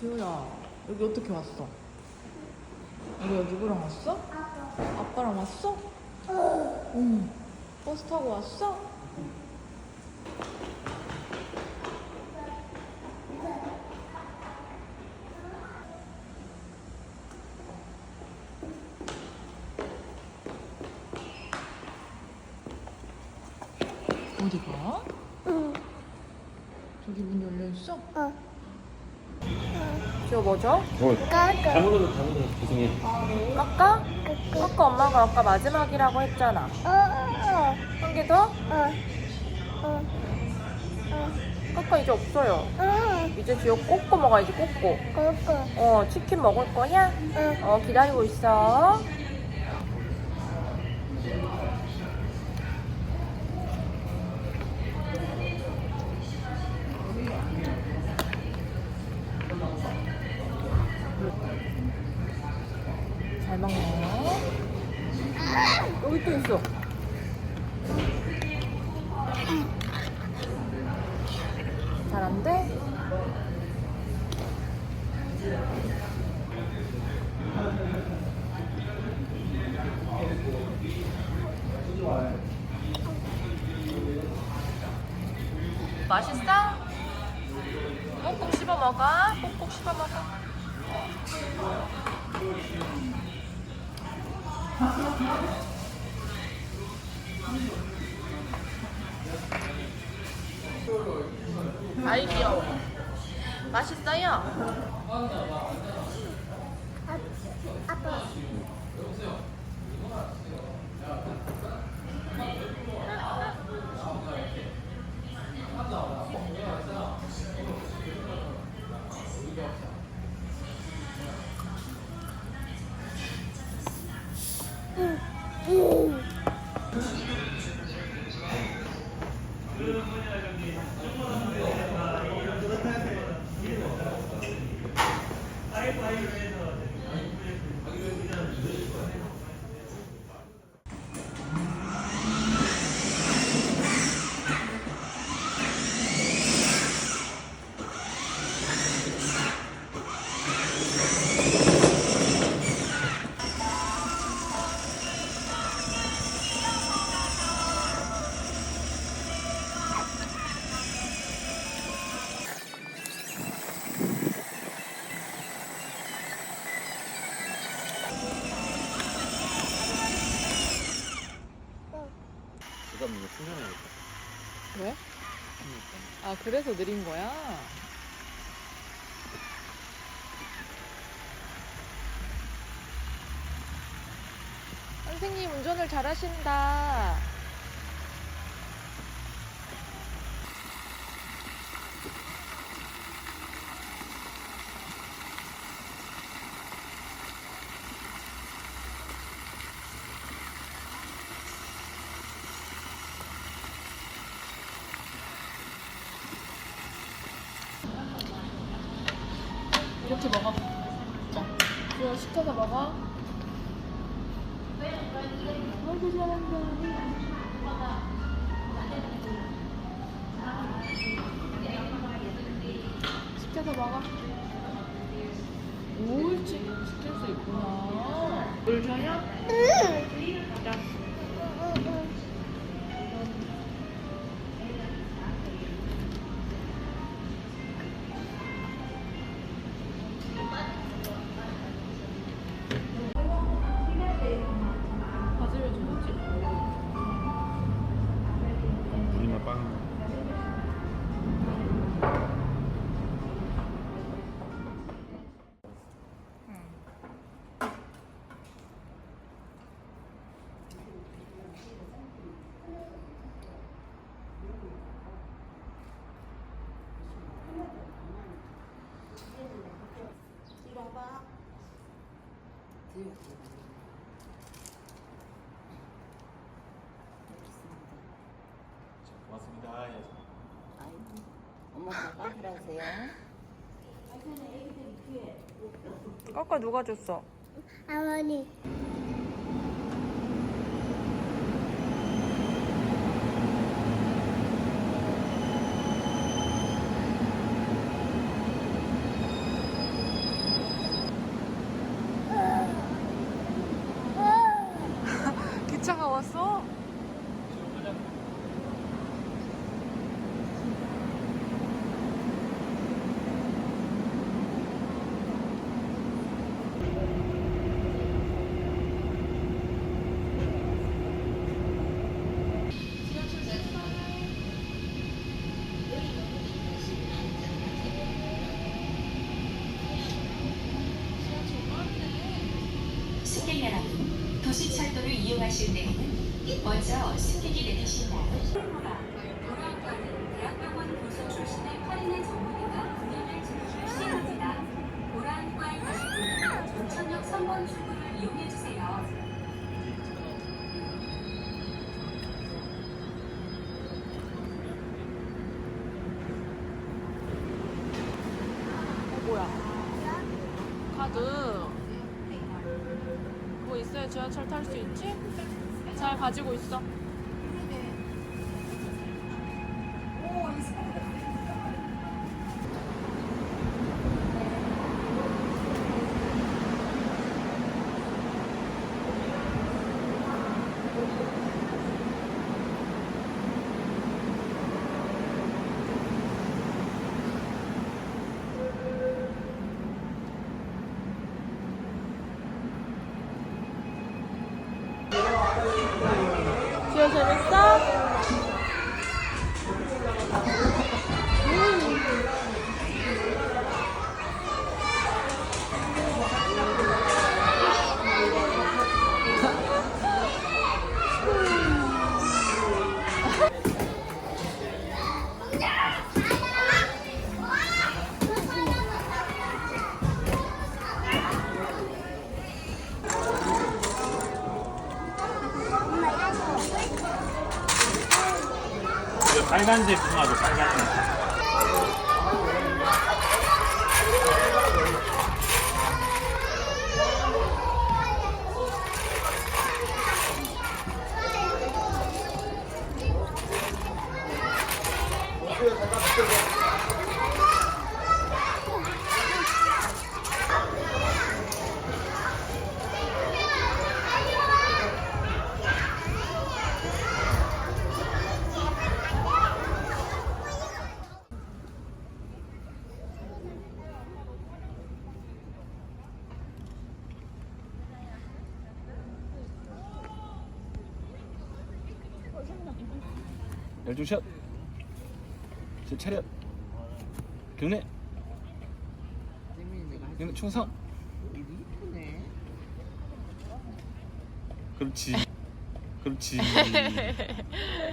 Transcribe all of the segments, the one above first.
지우야 여기 어떻게 왔어? 우리가 누구랑 왔어? 아빠랑 왔어? 응. 버스 타고 왔어? 어디가? 저기 문 열려 있어? 어. 지우 뭐죠? 어, 까까. 잘못 눌렀어, 잘못 눌렀어. 죄송해. 까까? 까까 엄마가 아까 마지막이라고 했잖아. 어. 한개 더? 어. 어. 까까 이제 없어요. 어. 이제 지우 꼬꼬 먹어야지 꼬꼬. 꼬꼬. 어 치킨 먹을 거야? 어. 어 기다리고 있어. 아이 귀여워. 맛있어요? 그래서 느린 거야? 선생님 운전을 잘하신다. 이거 시 고맙습니다. 엄마가 하라세요. 아까 누가 줬어? 어머니. 먼저 승객이 내리신 날은 보라과는 대학병원 교수 출신의 할인의 전문의가 운영을 실시합니다. 보라과에 가실 분은 전천역 3번 출구를 이용해주세요. 뭐야? 카드. 뭐 있어야 지하철 탈 수 있지? 잘 가지고 있어. 지 ben zevkli. 12샷. 제 차렷. 경례. 경례 충성. 그렇지. 그렇지.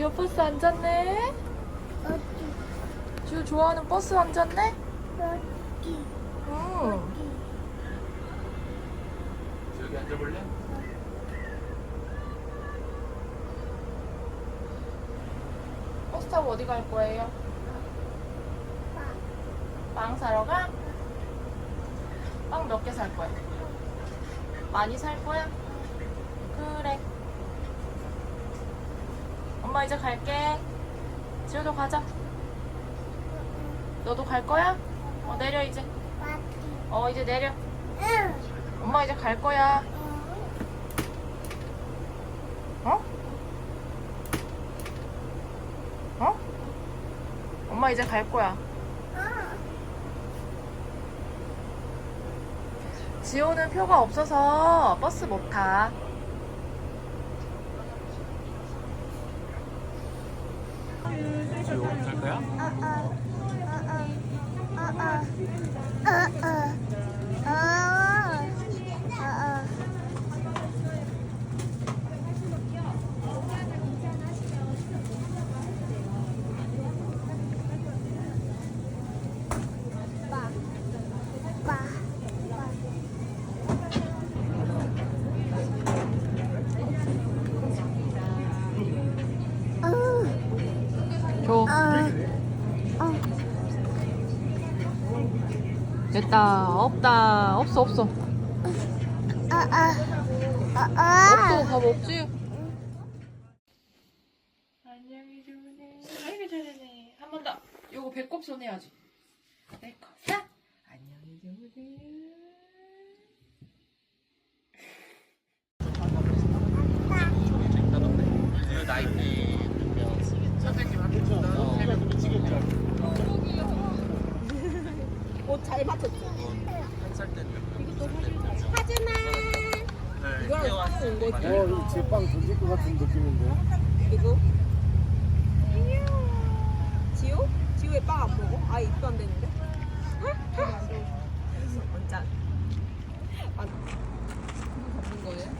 지효 버스 앉았네. 지효 좋아하는 버스 앉았네. 어디 응. 여기 앉아볼래? 버스 타고 어디 갈 거예요? 빵 사러 가? 빵 몇 개 살 거야? 많이 살 거야? 그래. 엄마 이제 갈게. 지효도 가자. 너도 갈 거야? 어, 내려 이제. 어, 이제 내려. 응 엄마 이제 갈 거야. 어? 어? 엄마 이제 갈 거야. 지호는 표가 없어서 버스 못 타. 지호 갈 거야? 어 어 줘. 어. 어, 어. 어. 됐다. 없다. 없어 없어. 없어 밥 없지? 안녕히 주무세요. 아이고 잘하네. 한 번 더. 요거 배꼽 손 해야지. 배꼽 싹. 안녕히 주무세요. 그 나이 선생님한테 옷잘 맞췄죠? 한살 때는 이거랑 사온 거지. 어, 이 제빵 던질 것 같은 느낌인데. 누구? 지호? 지호의 빵 안 먹어? 아예 입도 안 되는데? 원짠. 아, 잡는 거예요?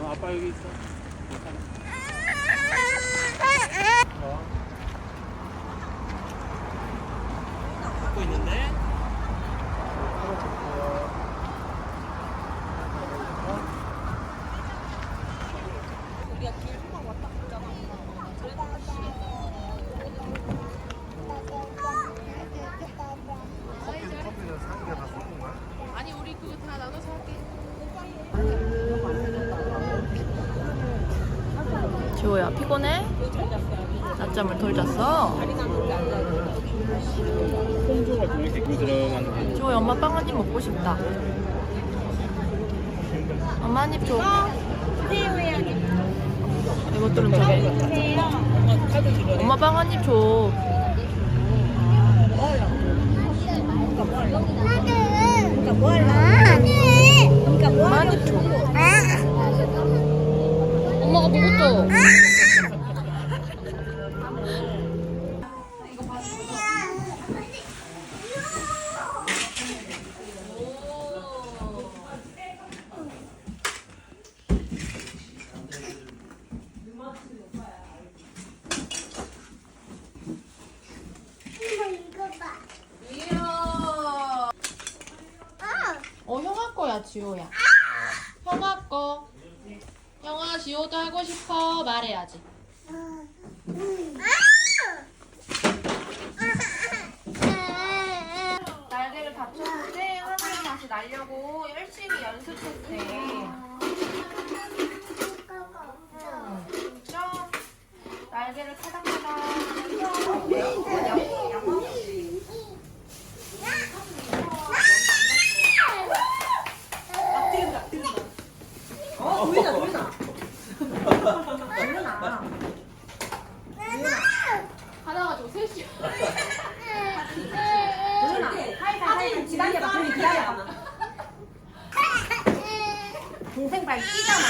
어, 아빠 여기 있어 갖고 있는데 우리가 길 한번 왔다 갔잖아. 커피는 상기가 다 섞은 거야? 아니 우리 그거 다 나눠서 할게. 지호야 피곤해? 낮잠을 덜 잤어? 지호야 엄마 빵 한 입 먹고 싶다. 엄마 한 입 줘. 이것들은 저게. 엄마 빵 한 입 줘. 그러니까 뭐 할라? 그러니까. 엄마가 먹었어. 어, 형아 거야, 지호야. 형아 거. 지호도 하고 싶어. 말해야지. 날개를 다쳤는데 하늘을 다시 날려고 열심히 연습했대. 응, 진짜 날개를 타닥타닥 하나 가지고 셋이. 사진 기다려봐. 그럼 기다려봐. 동생 발끼잖아.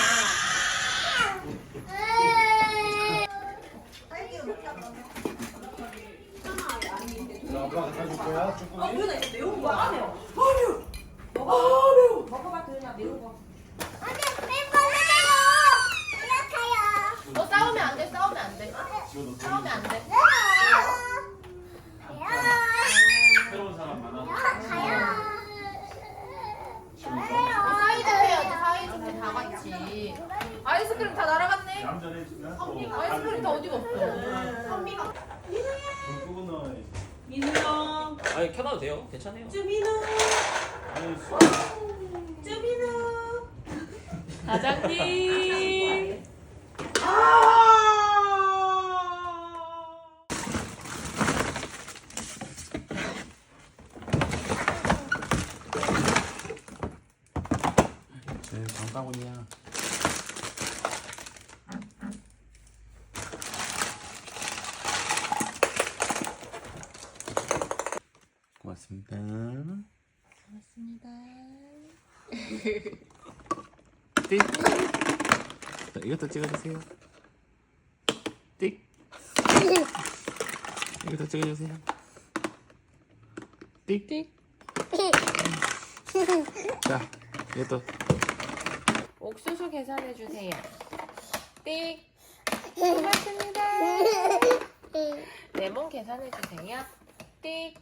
아빠가 갖다 줄 거야? 조금. 누나 이거 매운 거 안 매워. 아 매워. 먹어. 아 매워. 먹어봐 들으냐 매운 거. 너 싸우면 안 돼, 싸우면 안 돼. 싸우면 안 돼. 새로운 사람 많아 어, 사이좋게 해야지, 사이좋게 다 같이. 아이스크림 다 날아갔네. 남자를 해주면 아이스크림 다 어디 갔어? 끄고 넣어야지 민우 형. 아니 켜놔도 돼요. 괜찮아요. 쭈민우. 아니 수 쭈민우. 사장님. 제 장바구니야 고맙습니다 고맙습니다. 띡 자, 이것도 찍어주세요 띡 이것도 찍어주세요 띡 자, 이것도 옥수수 계산해 주세요. 띡. 고맙습니다. 레몬 계산해 주세요. 띡.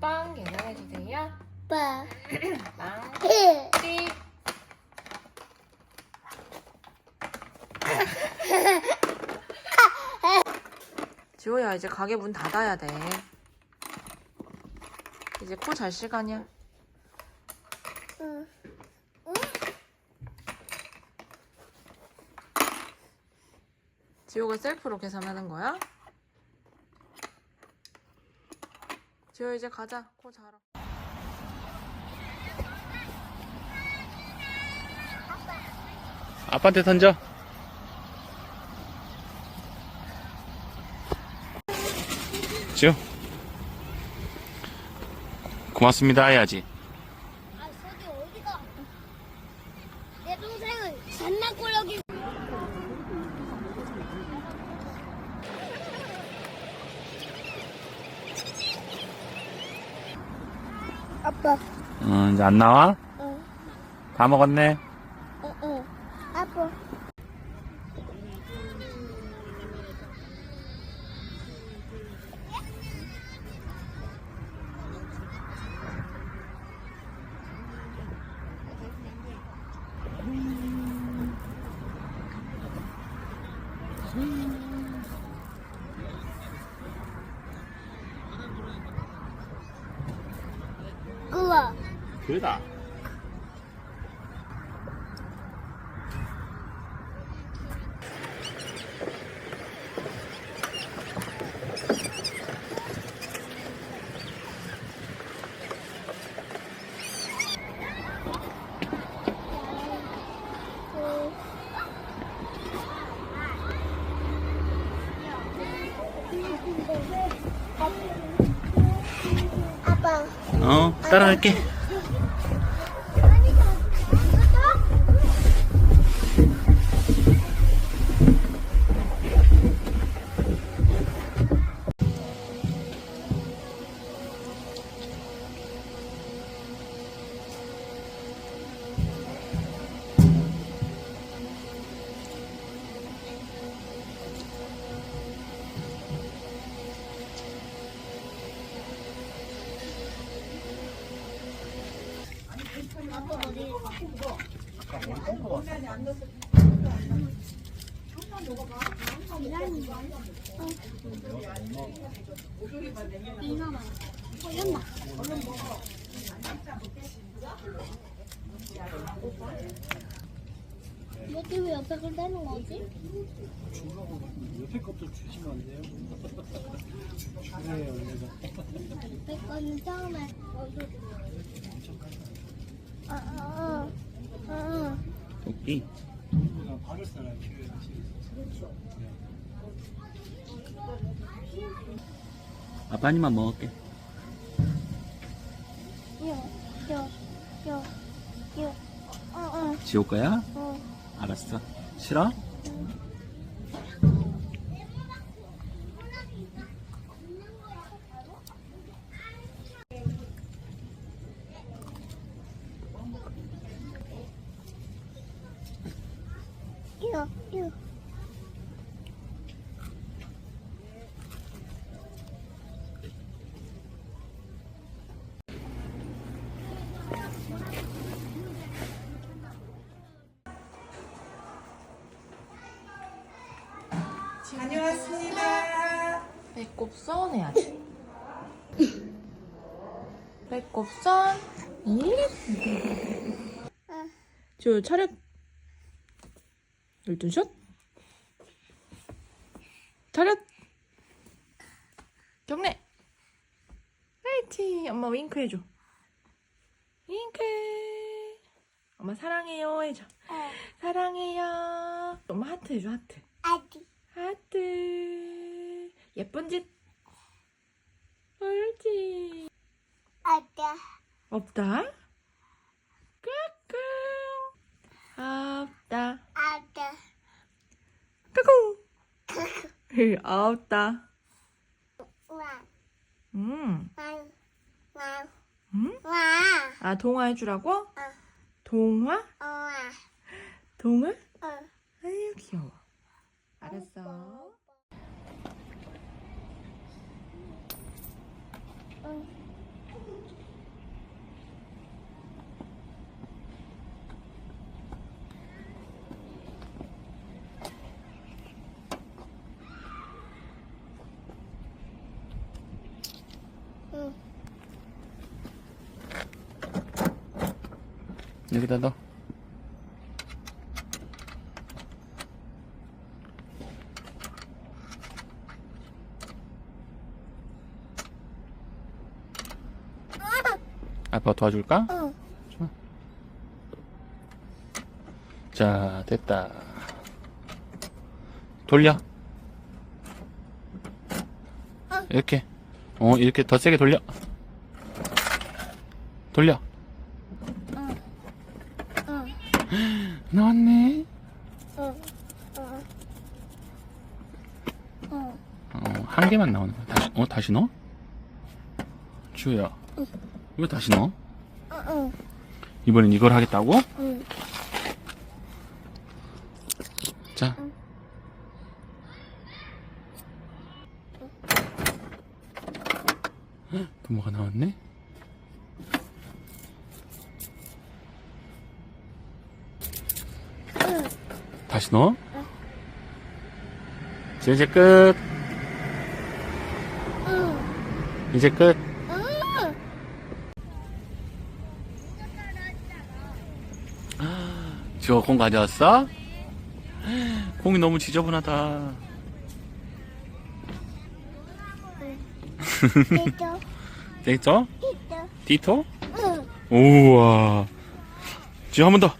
빵 계산해 주세요. 아빠. 빵. 예. 지호야 이제 가게 문 닫아야 돼. 이제 코 잘 시간이야. 응. 지호가 셀프로 계산하는 거야? 지호 이제 가자. 코 자라. 아빠한테 던져. 지우. 고맙습니다 해야지. 아, 저기 어디가? 내 동생은 장난꾸러기. 아빠. 응, 이제 안 나와? 응. 다 먹었네. 응, 응. 아빠. 우와. 그다. 아빠. 어, 따라 뭐지 왜 옆에 걸 떼는 거지? 옆에 것도 주시면 안 돼요? 주세요. 옆에 거는 처음에 어, 어, 어, 어. 토끼. 그냥 바를 사람 키워야지. 아빠 한 입만 먹을게. 거야? 어. 알았어. 싫어? 지호 차렷. 열두샷. 차렷. 경례. 화이팅. 엄마 윙크 해줘. 윙크. 엄마 사랑해요 해줘. 어. 사랑해요. 엄마 하트 해줘 하트. 아기. 하트. 예쁜 짓. 옳지. 아빠. 없다. 끄끄. 없다. 아빠. 끄쿠. 없다. 와, 음. 와, 와, 음? 와. 아, 동화 해주라고? 어. 동화? 어, 와. 동화? 어. 아유, 귀여워. 알았어. 여기다 넣어. 아빠 도와줄까? 응. 좋아. 자, 됐다. 돌려. 이렇게. 어, 이렇게 더 세게 돌려. 돌려. 응. 나왔네. 응. 응. 응. 어, 한 개만 나오는 거야. 다시, 어, 다시 넣어? 주야. 왜 다시 넣어? 응. 이번엔 이걸 하겠다고? 응. 자. 헉, 또 뭐가 나왔네? 다시 넣어? 이제 이제 끝. 응. 이제 끝. 응. 지호 공 가져왔어? 공이 너무 지저분하다. 됐어. 디토? 응. 우와. 지호 한번 더.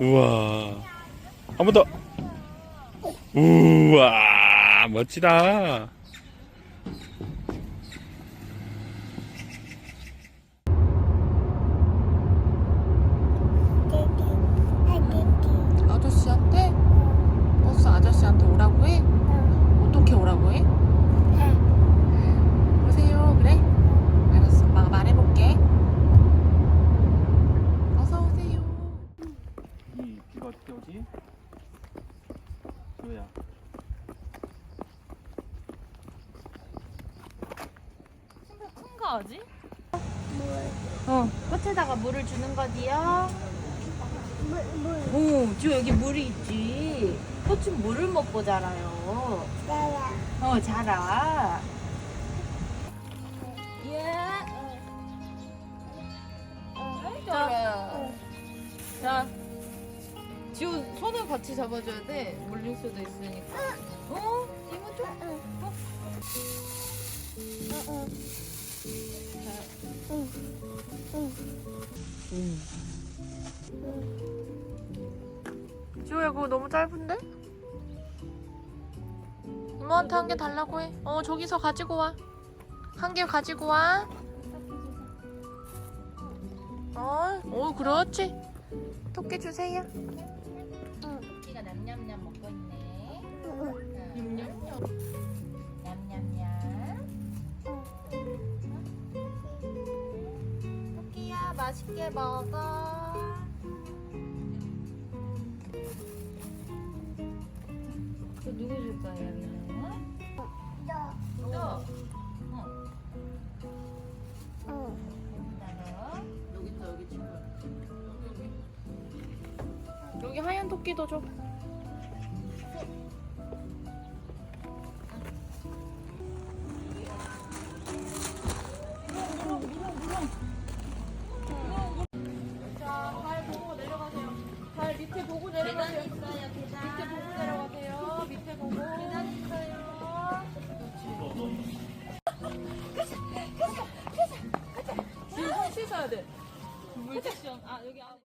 우와. 한 번 더. 우와. 멋지다. 됐지. 아, 됐지. 아저씨한테? 버스 아저씨한테 오라고 해? 응. 어떻게 오라고 해? 응. 오세요. 그래? 알았어. 엄마가 말해볼게. 어서 오세요. 이 비가 어떻게 오지? 지호야. 큰 거지? 어, 꽃에다가 물을 주는 거지요? 물, 물. 오, 저 여기 물이 있지. 꽃은 물을 먹고 자라요. 나야. 어, 자라. 예. 자, 자, 지호 손을 같이 잡아줘야 돼. 물릴 수도 있으니까. 어? 이모 좀. 응. 어? 응. 응. 응. 지호야, 그거 너무 짧은데? 이모한테 한 개 달라고 해. 어, 저기서 가지고 와. 한 개 가지고 와. 어, 오, 그렇지. 토끼 주세요. 토 맛있게 먹어. 그 누구 줄 거야, 여기는? 너. 너. 응. 여기 있다, 여기 친구. 여기 하얀 토끼도 줘. 프로텍션. 아, 여기 안에.